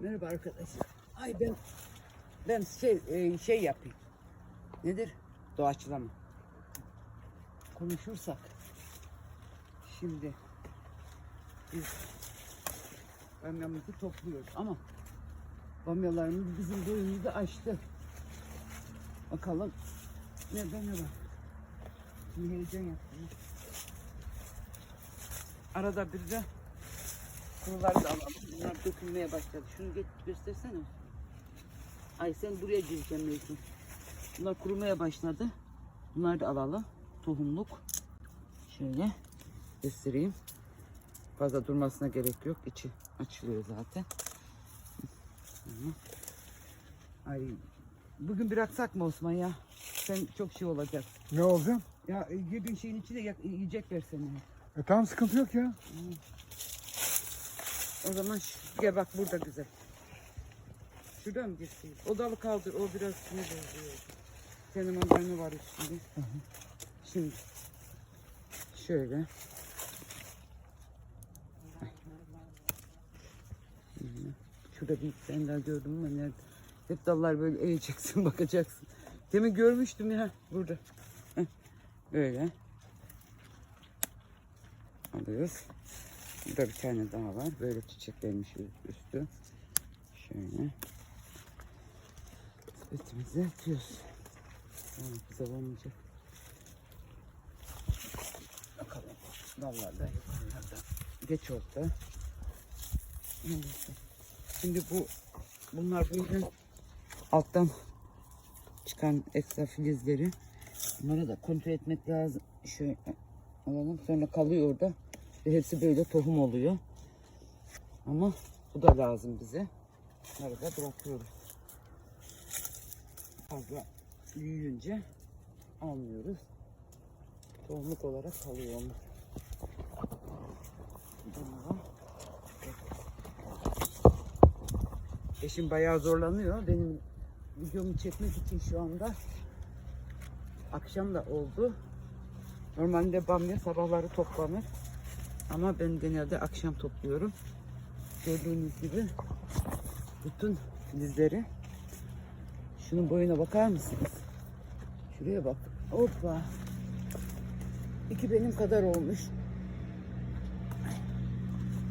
Merhaba arkadaşlar. Ay ben ben şey e, şey yapayım. Nedir? Doğaçlama. Konuşursak. Şimdi biz bamyamızı topluyoruz ama bamyalarımız bizim boyumuzu aştı. Bakalım nerede ne var. Şimdi heyecan yaptım. Arada bir de kuruları da alalım. Bunlar dökülmeye başladı. Şunu get göstersene. Ay sen buraya gireceğim Mecnun. Bunlar kurumaya başladı. Bunları da alalım. Tohumluk. Şöyle göstereyim. Fazla durmasına gerek yok. İçi açılıyor zaten. Hı. Ay bugün bıraksak mı Osman ya? Sen çok şey olacak. Ne olacak? Ya yediğin şeyin içinde yak- yiyecekler seni. E tamam sıkıntı yok ya. O zaman şu- bak burada güzel. Şuradan mı girsin? O dalı kaldır. O biraz sinir bozuyor. Senin mandalina var üstünde. Şimdi şöyle. Şurada bir tane daha gördüm ama nerede? Hep dallar böyle eğeceksin bakacaksın. Demin görmüştüm ya burada. Heh, Böyle. Alıyoruz. Burada bir tane daha var. Böyle çiçeklenmiş üstü. Şöyle. Etimizi atıyoruz. Tamam, güzel olmayacak. Bakalım. Dallarda yukarılarda. Geç. Neyse. Şimdi bu bunlar böyle alttan çıkan ekstra filizleri bunları da kontrol etmek lazım. Şöyle alalım. Sonra kalıyor orada. Ve hepsi böyle tohum oluyor. Ama bu da lazım bize. Bunları da bırakıyoruz. Fazla büyüyünce almıyoruz. Tohumluk olarak kalıyor onlar. Eşim bayağı zorlanıyor. Benim videomu çekmek için şu anda akşam da oldu. Normalde bamya sabahları toplanır. Ama ben genelde akşam topluyorum. Gördüğünüz gibi bütün filizleri şunun boyuna bakar mısınız? Şuraya bak. Hoppa. İki benim kadar olmuş.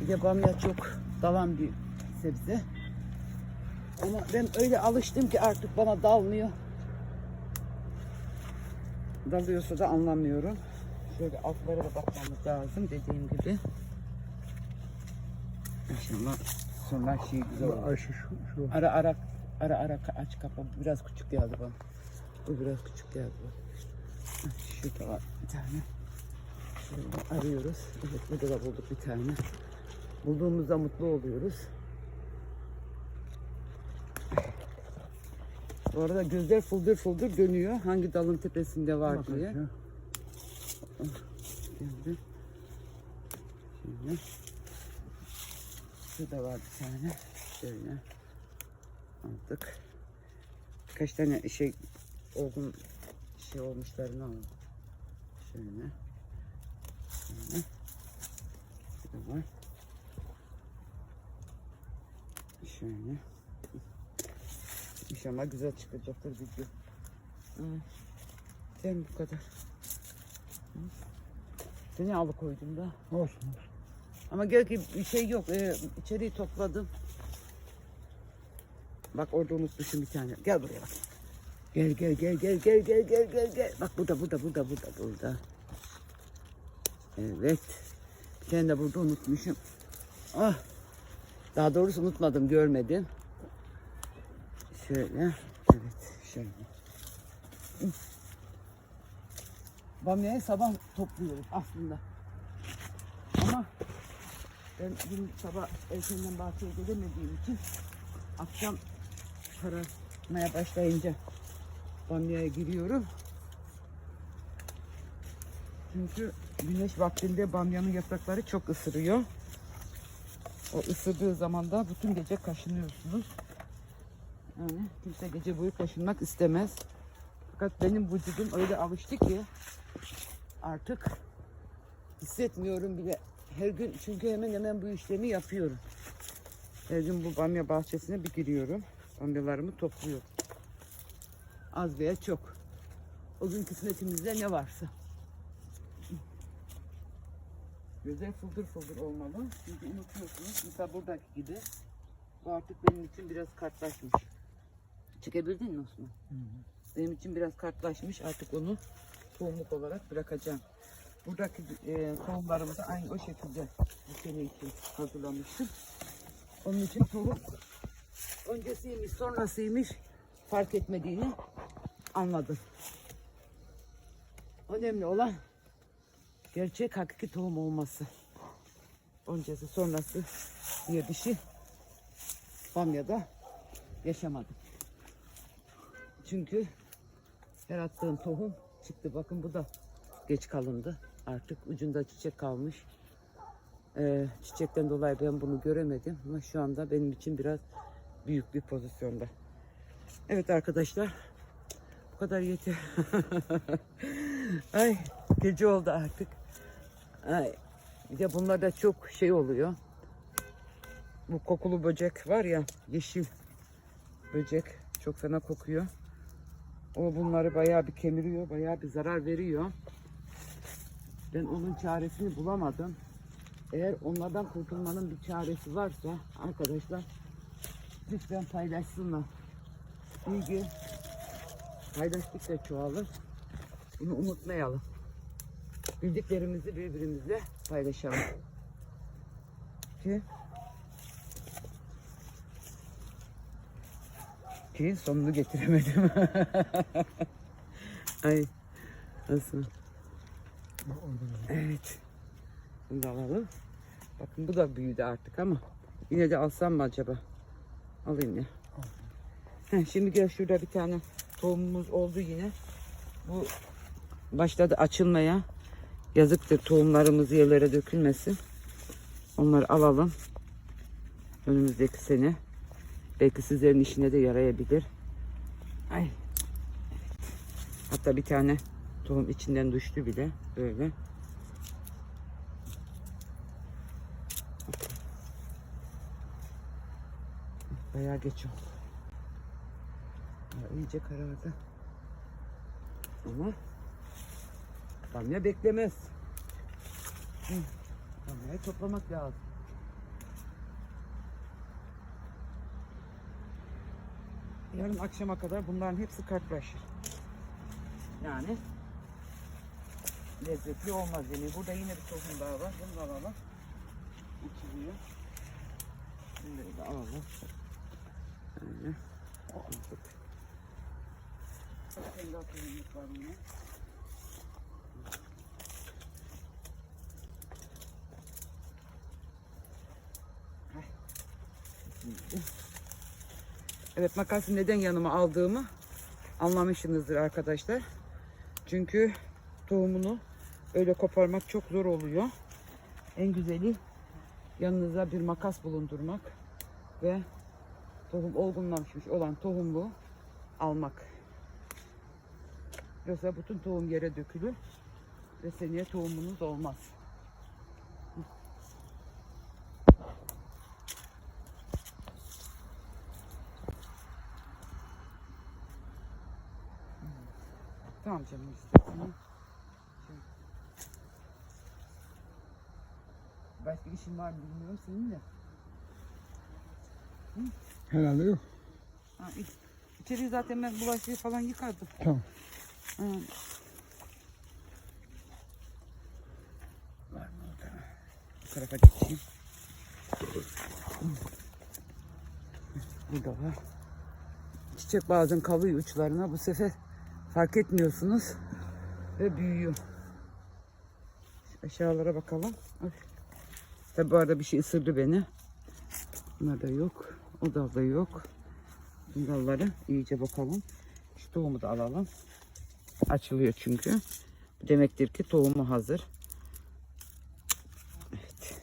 Bir de bamya çok dalan bir sebze. Ama ben öyle alıştım ki artık bana dalmıyor. Dalıyorsa da anlamıyorum. Şöyle altlara da bakmamız lazım dediğim gibi. İnşallah sonra şey güzel olur. Ayşe şu, şu. Ara ara ara ara aç kapa. Biraz küçük geldi bana. Bu biraz küçük geldi bana. Şurada var bir tane. Şurada arıyoruz. Evet burada da bulduk bir tane. Bulduğumuzda mutlu oluyoruz. Bu arada gözler fıldır fıldır dönüyor. Hangi dalın tepesinde var diye. Ayşe. Geldi. Şimdi. Şurada var bir tane. Şöyle. Aldık. Kaç tane şey olgun şey olmuşlarını aldım. Şöyle. Şöyle. Şurada var. Şöyle. İnşallah güzel çıkacaktır video. Evet. Ben bu kadar. Seni alıkoydum da. Olsun olsun. Ama gel ki bir şey yok. Ee, içeriği topladım. Bak orada unutmuşum bir tane. Gel buraya bak. Gel gel gel gel gel gel gel gel gel. Bak burada burada burada burada burada. Evet. Bir tane de burada unutmuşum. Ah. Daha doğrusu unutmadım görmedim. Şöyle. Evet şöyle. Bamyayı sabah topluyoruz aslında. Ama ben dün sabah erkenden bahçeye gelemediğim için akşam karanmaya başlayınca bamyaya giriyorum. Çünkü güneş vaktinde bamyanın yaprakları çok ısırıyor. O ısırdığı zaman da bütün gece kaşınıyorsunuz. Yani kimse gece boyu kaşınmak istemez. Fakat benim vücudum öyle alıştı ki artık hissetmiyorum bile her gün çünkü hemen hemen bu işlemi yapıyorum. Her gün bu bamya bahçesine bir giriyorum. Bamyalarımı topluyorum. Az veya çok. O gün kısmetimizde ne varsa. Güzel fıldır fıldır olmalı. Çünkü unutuyorsunuz. Mesela buradaki gibi. Bu artık benim için biraz kartlaşmış. Çekebildin mi Osman? Benim için biraz kartlaşmış. Artık onu tohumluk olarak bırakacağım. Buradaki e, tohumlarımı da aynı o şekilde bu sene için hazırlamıştım. Onun için tohum öncesiymiş sonrasıymış fark etmediğini anladım. Önemli olan gerçek hakiki tohum olması. Öncesi sonrası diye bir şey Bamya'da yaşamadım. Çünkü her attığım tohum çıktı. Bakın bu da geç kalındı. Artık ucunda çiçek kalmış. Ee, çiçekten dolayı ben bunu göremedim. Ama şu anda benim için biraz büyük bir pozisyonda. Evet arkadaşlar. Bu kadar yeter. Ay gece oldu artık. Ay. Bir de bunlarda çok şey oluyor. Bu kokulu böcek var ya yeşil böcek çok fena kokuyor. O bunları bayağı bir kemiriyor, bayağı bir zarar veriyor. Ben onun çaresini bulamadım. Eğer onlardan kurtulmanın bir çaresi varsa arkadaşlar lütfen paylaşsınlar. Bilgi paylaştıkça çoğalır. Bunu unutmayalım. Bildiklerimizi birbirimizle paylaşalım. Ki ki sonunu getiremedim. Ay nasıl? Evet. Bunu da alalım. Bakın bu da büyüdü artık ama yine de alsam mı acaba? Alayım ya. Heh, şimdi gel şurada bir tane tohumumuz oldu yine. Bu başladı açılmaya. Yazıktır tohumlarımız yerlere dökülmesin. Onları alalım. Önümüzdeki sene. Belki sizlerin işine de yarayabilir. Ay. Evet. Hatta bir tane tohum içinden düştü bile. Böyle. Bayağı geç oldu. Ya, iyice karardı. Ama bamya beklemez. Bamyayı toplamak lazım. Yarın akşama kadar bunların hepsi kartlaşır. Yani lezzetli olmaz yani. Burada yine bir tohum daha var. Bunu da alalım. İçiliyor. Bunları da alalım. Böyle. Aldık. Kendi atölyelik var yine. Evet makası neden yanıma aldığımı anlamışsınızdır arkadaşlar. Çünkü tohumunu öyle koparmak çok zor oluyor. En güzeli yanınıza bir makas bulundurmak ve tohum olgunlaşmış olan tohumu almak. Yoksa bütün tohum yere dökülür ve seneye tohumunuz olmaz. Tamam canım istersen. Şey. Başka işin var mı bilmiyorum seninle. Herhalde yok. Ha, iç- içeriği zaten ben bulaşığı falan yıkadım. Tamam. Ha. Var mı orada? Bu tarafa geçeyim. Burada var. Çiçek bazen kalıyor uçlarına. Bu sefer fark etmiyorsunuz. Ve büyüyor. Şu aşağılara bakalım. Tabi bu arada bir şey ısırdı beni. Bunlar da yok. O dalda yok. Bu dalları iyice bakalım. Şu tohumu da alalım. Açılıyor çünkü. Demektir ki tohumu hazır. Evet.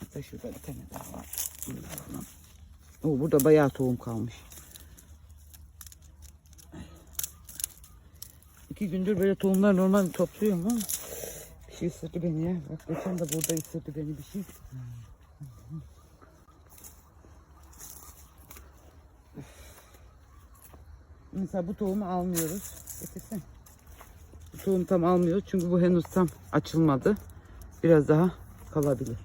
Hatta şurada bir tane daha var. Bunu da alalım. Burada bayağı tohum kalmış. İki gündür böyle tohumlar normal topluyorum ama bir şey ısırdı beni ya. Bak geçen de burada ısırdı beni bir şey. Mesela bu tohumu almıyoruz. Getirsen. Bu tohum tam almıyoruz çünkü bu henüz tam açılmadı. Biraz daha kalabilir.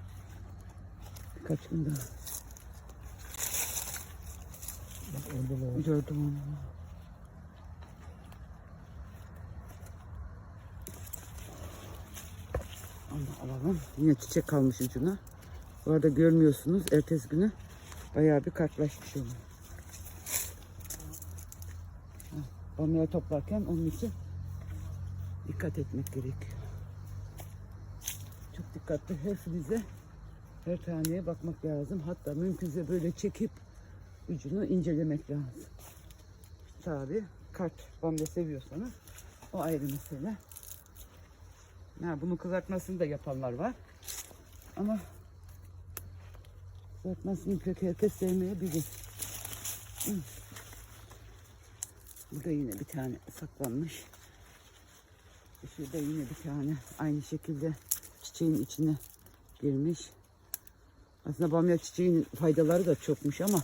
Birkaç gün daha. Gördüm onu. Alalım. Yine çiçek kalmış ucuna. Bu arada görmüyorsunuz. Ertesi günü bayağı bir kartlaşmış onu. Bamya toplarken onun için dikkat etmek gerekiyor. Çok dikkatli her filize, her taneye bakmak lazım. Hatta mümkünse böyle çekip ucunu incelemek lazım. Tabi kart bamya seviyorsanız o ayrı mesele. Ha, bunu kızartmasını da yapanlar var. Ama kızartmasını pek herkes sevmeyebilir. Burada yine bir tane saklanmış. Şurada yine bir tane aynı şekilde çiçeğin içine girmiş. Aslında bamya çiçeğinin faydaları da çokmuş ama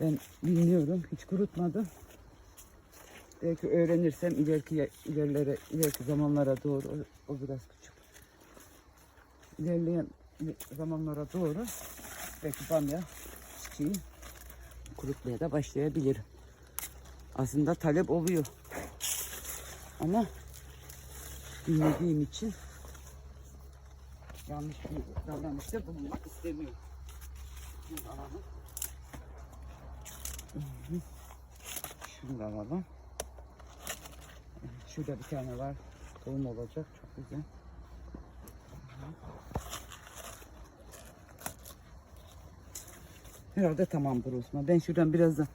ben bilmiyorum. Hiç kurutmadım. Belki öğrenirsem ileriki ilerlere ileriki zamanlara doğru o, o biraz küçük. İlerleyen zamanlara doğru belki bamya çiçeği kurutmaya da başlayabilirim. Aslında talep oluyor. Ama bilmediğim için yanlış bir davranışta bulunmak istemiyorum. Şunu da alalım. Şunu da alalım. Şurada bir tane var. Tohum olacak. Çok güzel. Herhalde tamamdır Osman. Ben şuradan biraz da